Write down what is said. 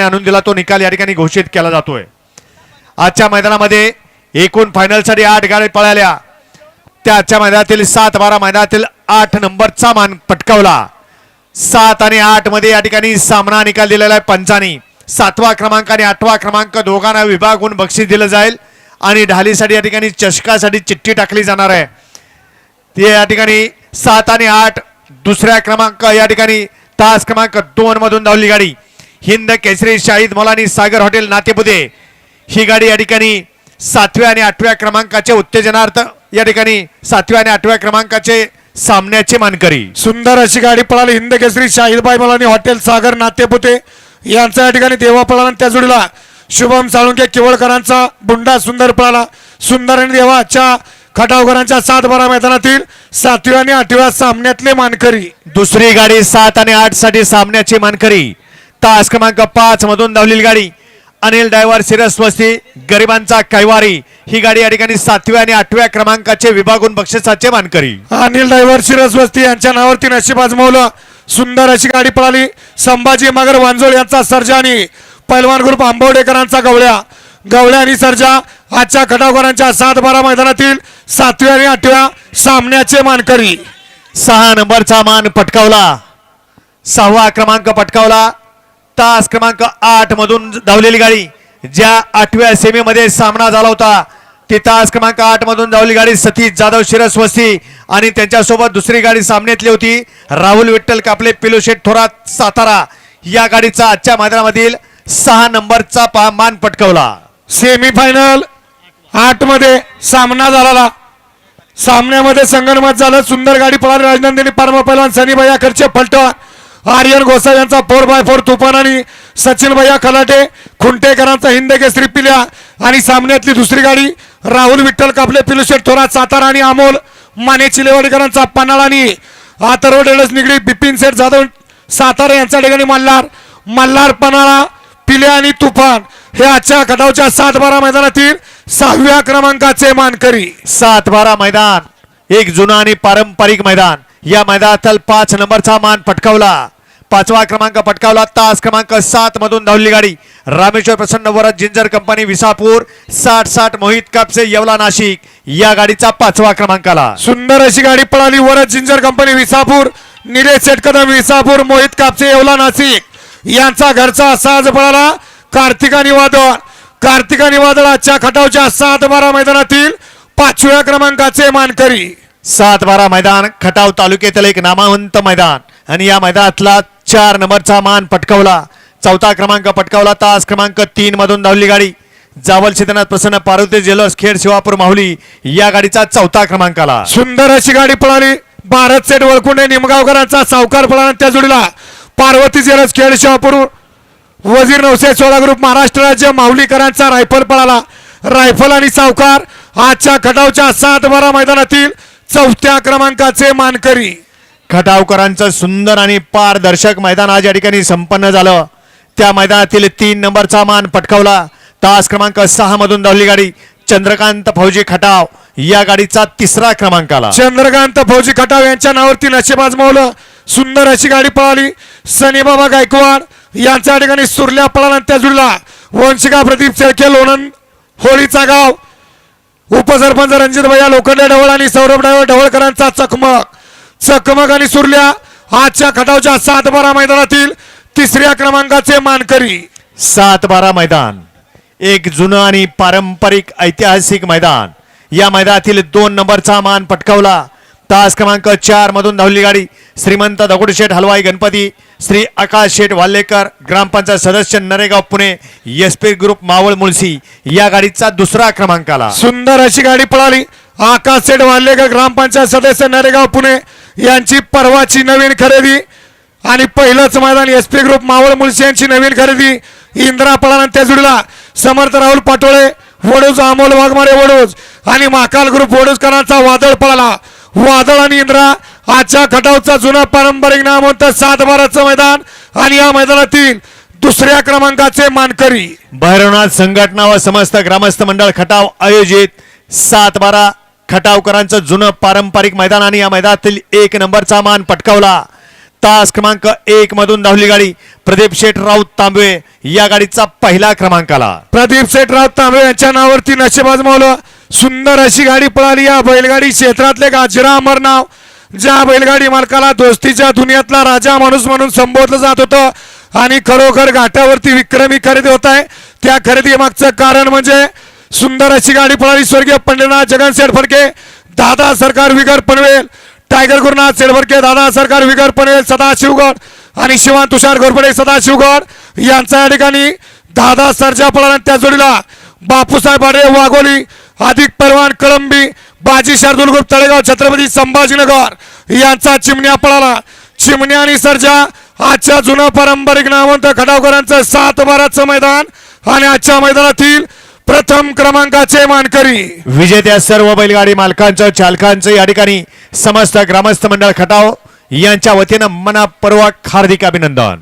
आणून दिला तो निकाल या ठिकाणी घोषित केला जातोय. आजच्या मैदानामध्ये एकूण फायनलसाठी आठ गाडी पळाल्या. त्या आजच्या मैदानातील सात बारा मैदानातील आठ नंबरचा मान पटकावला. सात आणि आठमध्ये या ठिकाणी सामना निकाल दिलेला आहे पंचानी. सातवा क्रमांक आणि आठवा क्रमांक दोघांना विभागून बक्षीस दिलं जाईल आणि ढालीसाठी या ठिकाणी चषकासाठी चिठ्ठी टाकली जाणार आहे. ते या ठिकाणी सात आणि आठ दुसऱ्या क्रमांक या ठिकाणी तास क्रमांक दोन मधून धावली गाडी. हिंद केसरी शाहीद मोलानी सागर हॉटेल नातेपुते. ही गाडी या ठिकाणी सातव्या आणि आठव्या क्रमांकाचे उत्तेजनार्थ या ठिकाणी सातव्या आणि आठव्या क्रमांकाचे सामन्याचे मानकरी. सुंदर अशी गाडी पळाली. हिंद केसरी शाहीदबाई मलानी हॉटेल सागर नातेपुते. यांचा या ठिकाणी देवा पळाला आणि त्या जोडीला शुभम साळुंके किवळकरांचा बुंडा सुंदर पळाला. सुंदर आणि देवाच्या खटावकरांच्या सात बारा मैदानातील सातव्या आणि आठव्या सामन्यातले मानकरी. दुसरी गाडी सात आणि आठसाठी सामन्याची मानकरी. तास क्रमांक पाच मधून धावलेली गाडी. अनिल डायव्हर सिरस वस्ती गरिबांचा कैवारी. ही गाडी या ठिकाणी सातव्या आणि आठव्या क्रमांकाचे विभागून बक्षिसाचे मानकरी. अनिल ड्रायव्हर शिरसवस्ती यांच्या नावावरती नशीब आजमावलं. सुंदर अशी गाडी पळाली. संभाजी मगर वांजोळ यांचा सर्जा आणि पैलवान ग्रुप आंबवडेकरांचा गवळ्या. गवळ्या आणि सर्जा आजच्या खटावकरांच्या सात बारा मैदानातील सातव्या आणि आठव्या सामन्याचे मानकरी. सहा नंबरचा मान पटकावला. सहावा क्रमांक पटकावला. तास क्रमांक आठ मधून धावलेली गाडी ज्या आठव्या सेमीमध्ये सामना झाला होता. ती तास क्रमांक आठ मधून धावली गाडी सतीश जाधव शिरसवस्ती आणि त्यांच्यासोबत दुसरी गाडी सामन्यातली होती. राहुल विठ्ठल कापले पिलुशेठ थोरात सातारा या गाडीचा आजच्या मैदानामधील सहा नंबरचा पा मान पटकवला. सेमीफायनल आठमध्ये सामना झाला सामन्यामध्ये संगणमत झालं. सुंदर गाडी पळाली. राजनंदिनी पारमा पैलवान सनी भैया खर्चे फलटण. आर्यन गोसावी यांचा फोर बाय फोर तुफान आणि सचिन भैया खलाटे खुंटेकरांचा हिंद केसरी पिल्या आणि सामन्यातली दुसरी गाडी राहुल विठ्ठल कापले पिलुशेठ थोरात सातारा आणि अमोल माने चिलेवाडीकरांचा पन्हाळ आणि आतर्व डेडस निगडी बिपिन शेठ जाधव सातारा यांच्या ठिकाणी मल्हार मल्हार पन्हाळा पिले आणि तुफान. हे आजच्या खटावच्या सात बारा मैदानातील सहाव्या क्रमांकाचे मानकरी. सात बारा मैदान एक जुना आणि पारंपरिक मैदान. या मैदानातील पाच नंबरचा मान पटकावला. पाचवा क्रमांक पटकावला. तास क्रमांक सात मधून धावली गाडी. रामेश्वर प्रसन्न वरद जिंजर कंपनी विसापूर साठ साठ मोहित कापसे येवला नाशिक. या गाडीचा पाचवा क्रमांकाला. सुंदर अशी गाडी पळाली वरद जिंजर कंपनी विसापूर निलेश शेटकदम विसापूर मोहित कापसे येवला नाशिक. यांचा घरचा साज पळाला कार्तिका निवादळ. कार्तिका निवादळ आजच्या खटावच्या सात बारा मैदानातील पाचव्या क्रमांकाचे मानकरी. सात बारा मैदान खटाव तालुक्यातील एक नामवंत मैदान. आणि या मैदानातला चार नंबरचा मान पटकावला. चौथा क्रमांक पटकावला. तास क्रमांक तीन मधून धावली गाडी. जावल सिद्धनाथ प्रसन्न पार्वती ज्वेलर्स खेड शिवापूर माहुली या गाडीचा चौथा क्रमांक आला सुंदर अशी गाडी पळाली. भारत सेठ वळकुंडे निमगावकरांचा सावकार पळाला त्या जोडीला पार्वती ज्वेलर्स खेड शिवापूर वजीर नवसे सोळा ग्रुप महाराष्ट्र राज्य माऊलीकरांचा रायफल पळाला. रायफल आणि सावकार आजच्या खटावच्या सात बारा मैदानातील चौथ्या क्रमांकाचे मानकरी. खटावकरांचं सुंदर आणि पारदर्शक मैदान आज या ठिकाणी संपन्न झालं. त्या मैदानातील तीन नंबरचा मान पटकावला. तास क्रमांक सहा मधून धावली गाडी चंद्रकांत फौजी खटाव. या गाडीचा तिसरा क्रमांक आला. चंद्रकांत फौजी खटाव यांच्या नावावरती नशीब आजमावलं सुंदर अशी गाडी पळाली. सनीबाबा गायकवाड यांच्या ठिकाणी सुरल्या पळाला त्या जुळला वंशिका प्रदीप शेळके लोणंद होळीचा गाव. उपसरपंच रणजित भैया लोखंडे ढवळ आणि सौरभ ढवळ ढवळकरांचा चकमक. चकमक आणि सुरल्या. आजच्या खटावच्या सात बारा मैदानातील तिसऱ्या क्रमांकाचे मानकरी. सात बारा मैदान एक जुनं आणि पारंपरिक ऐतिहासिक मैदान. या मैदानातील दोन नंबरचा मान पटकावला. तास क्रमांक चार मधून धावली गाडी श्रीमंत दगडूशेठ हलवाई गणपती श्री आकाश शेठ वाल्लेकर ग्रामपंचायत सदस्य Naregaon Pune S P group Maval Mulshi. या गाडीचा दुसरा क्रमांकाला. सुंदर अशी गाडी पळाली. आकाश सेठ वाल्लेकर ग्रामपंचायत सदस्य नरेगाव पुणे. यांची परवाची नवीन खरेदी आणि पहिलंच मैदान S P group Maval Mulshi यांची नवीन खरेदी. इंद्रा पळाला त्या जुडला समर्थ राहुल पाटोळे वडूज अमोल वाघमारे वडूज आणि महाकाल ग्रुप वडूजकरांचा वादळ पळाला. वादळ आणि इंद्रा आजच्या खटावचा जुना पारंपरिक नाम सात बाराचं मैदान आणि या मैदानातील दुसऱ्या क्रमांकाचे मानकरी. भैरवनाथ संघटना व समस्त ग्रामस्थ मंडळ खटाव आयोजित सात बारा खटावकरांचं जुनं पारंपरिक मैदान आणि या मैदानातील एक नंबरचा मान पटकावला. तास क्रमांक एक मधून धावली गाडी. प्रदीप शेठ राऊत तांबे या गाडीचा पहिला क्रमांक आला. प्रदीप राऊत तांबे यांच्या नावावरती नशेब आजमावलं सुंदर अशी गाडी पळाली. या बैलगाडी क्षेत्रातले गाजरा अमर नाव. ज्या बैलगाडी मालकाला दोस्तीच्या दुनियातला राजा माणूस म्हणून संबोधलं जात होतं आणि खरोखर घाटावरती विक्रमी खरेदी होत आहे. त्या खरेदी मागचं कारण म्हणजे सुंदर अशी गाडी पळाली. स्वर्गीय पंडितनाथ जगन सेठ फडके दादा सरकार विगर पनवेल. टायगर गुरुनाथ सेडवरके दादा सरकार विगर पनवेल सदाशिवगड. आणि शिवान तुषार घोरपडे सदाशिवगड. यांचा या ठिकाणी दादा सरजा पळाला त्या जोडीला बापूसाहेब आडे वाघोली अधिक परवान कळंबी बाजी शार्दुल ग्रुप तळेगाव छत्रपती संभाजीनगर यांचा चिमण्या पळाला. चिमण्या आणि सरजा आजच्या जुनं पारंपरिक नामवंत खडावकरांचं सात बाराचं मैदान आणि आजच्या मैदानातील प्रथम क्रमांकाचे मानकरी. विजेत्या सर्व बैलगाडी मालकांचं चालकांचं या ठिकाणी समस्त ग्रामस्थ मंडळ खटाव यांच्या वतीनं मनापूर्वक हार्दिक अभिनंदन.